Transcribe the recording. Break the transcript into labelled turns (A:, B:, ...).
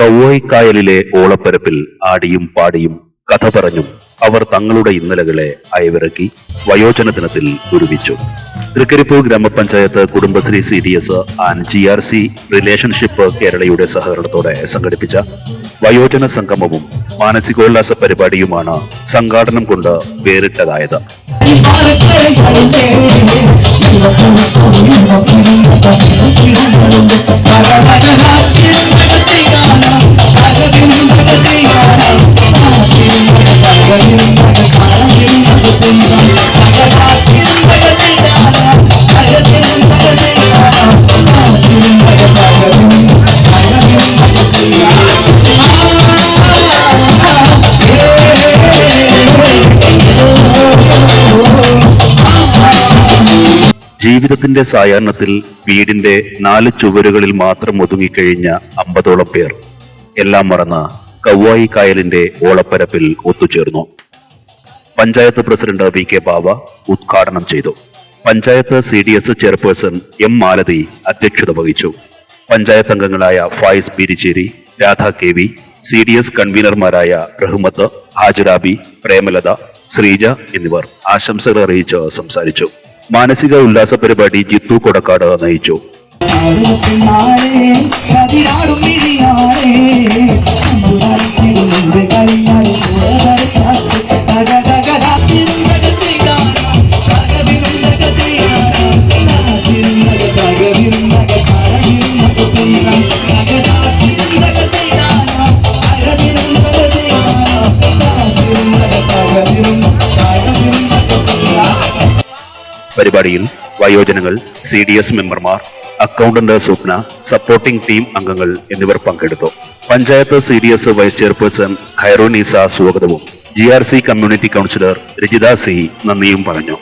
A: കവ്വോയ്ക്കായലിലെ ഓളപ്പരപ്പിൽ ആടിയും പാടിയും കഥ പറഞ്ഞും അവർ തങ്ങളുടെ ഇന്നലകളെ അയവിറക്കി വയോജന ദിനത്തിൽ ഒരുമിച്ചു. തൃക്കരിപ്പൂർ ഗ്രാമപഞ്ചായത്ത് Kudumbashree C D S and G R C relationship കേരളയുടെ സഹകരണത്തോടെ സംഘടിപ്പിച്ച വയോജന സംഗമവും മാനസികോല്ലാസ പരിപാടിയുമാണ് സംഘാടനം കൊണ്ട് വേറിട്ടതായത്. ജീവിതത്തിന്റെ സായാഹ്നത്തിൽ വീടിന്റെ നാല് ചുവരുകളിൽ മാത്രം ഒതുങ്ങിക്കഴിഞ്ഞ അമ്പതോളം പേർ എല്ലാം മറന്ന് കവ്വായി കായലിന്റെ ഓളപ്പരപ്പിൽ ഒത്തുചേർന്നു. Panchayat president V K Bava ഉദ്ഘാടനം ചെയ്തു. Panchayat C D S chairperson M Malathi അധ്യക്ഷത വഹിച്ചു. പഞ്ചായത്ത് അംഗങ്ങളായ Fayis Biricheri Radha K V C D S കൺവീനർമാരായ Rahmath Hajarabi Premalatha Sreeja എന്നിവർ ആശംസകൾ അറിയിച്ച് സംസാരിച്ചു. മാനസിക ഉല്ലാസ പരിപാടി ജിത്തു കൊടക്കാട് നയിച്ചു. പരിപാടിയിൽ വയോജനങ്ങൾ സി ഡി എസ് മെമ്പർമാർ അക്കൗണ്ടന്റ് സ്വപ്ന സപ്പോർട്ടിംഗ് ടീം അംഗങ്ങൾ എന്നിവർ പങ്കെടുത്തു. Panchayat C D S vice chairperson Hyroneesa സ്വാഗതവും. G R C community counsellor Rajitha C നന്ദിയും പറഞ്ഞു.